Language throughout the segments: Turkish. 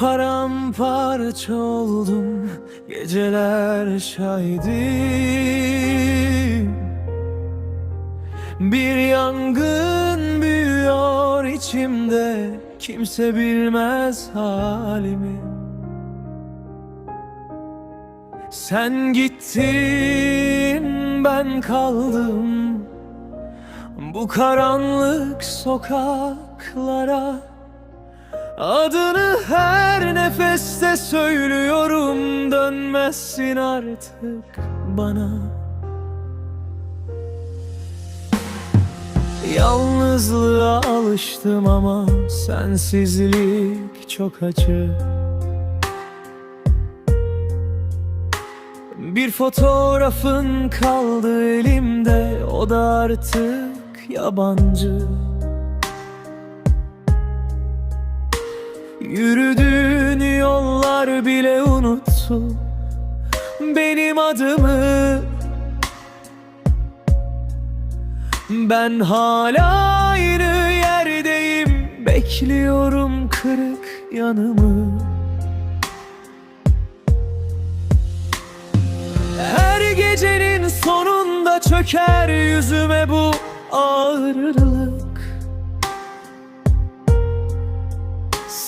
Paramparça oldum Geceler şahidim. Bir yangın büyüyor içimde Kimse bilmez halimi. Sen gittin ben kaldım. Bu karanlık sokaklara Adını her nefeste söylüyorum Dönmezsin artık bana. Yalnızlığa alıştım ama Sensizlik çok acı. Bir fotoğrafın kaldı elimde O da artık yabancı Yürüdüğün yollar bile unuttu Benim adımı. Ben hala aynı yerdeyim Bekliyorum kırık yanımı. Her gecenin sonunda çöker yüzüme bu ağırlık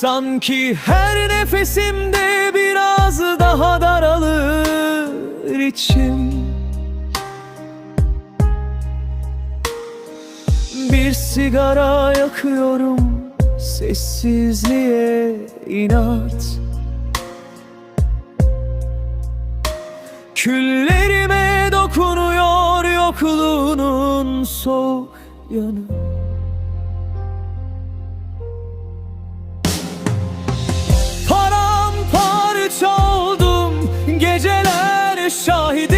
Sanki her nefesimde biraz daha daralır içim. Bir sigara yakıyorum sessizliğe inat. Küllerime dokunuyor yokluğunun soğuk yanı şahidim.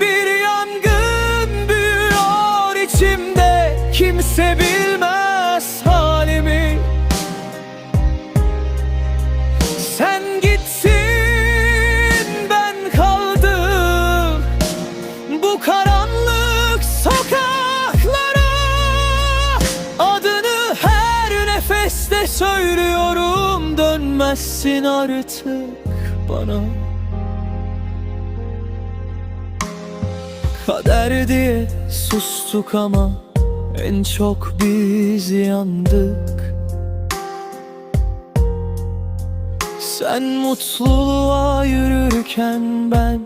Bir yangın büyüyor içimde. Kimse bilmez halimi. Sen gittin ben kaldım. Bu karanlık sokaklara Adını her nefeste söylüyorum Dönmezsin artık bana. Kader diye sustuk ama En çok biz yandık. Sen mutluluğa yürürken ben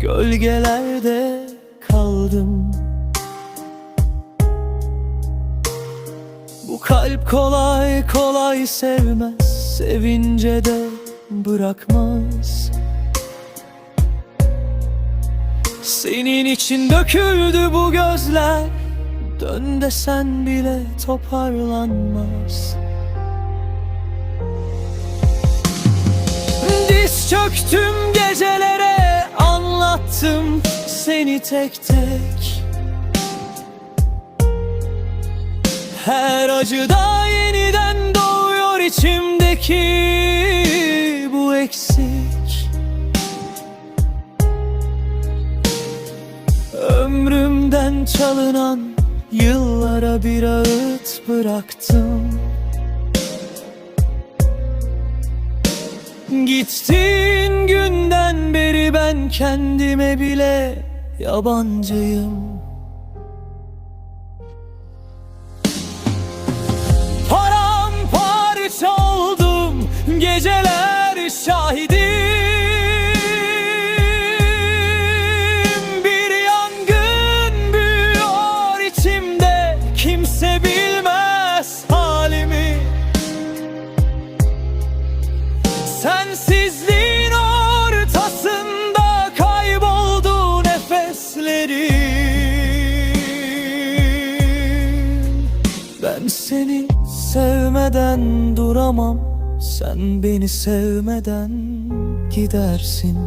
Gölgelerde kaldım. Bu kalp kolay kolay sevmez Sevince de bırakmaz. Senin için döküldü bu gözler Dön desen bile toparlanmaz. Diz çöktüm gecelere Anlattım seni tek tek. Her acıda yeniden doğuyor içimdeki bu eksik. Ömrümden çalınan yıllara bir ağıt bıraktım. Gittiğin günden beri ben kendime bile yabancıyım oldum geceler şahidim. Bir yangın büyüyor içimde kimse bilmez halimi. Sensizliğin ortasında kayboldu nefeslerim Ben seni sevmeden duramam Sen beni sevmeden gidersin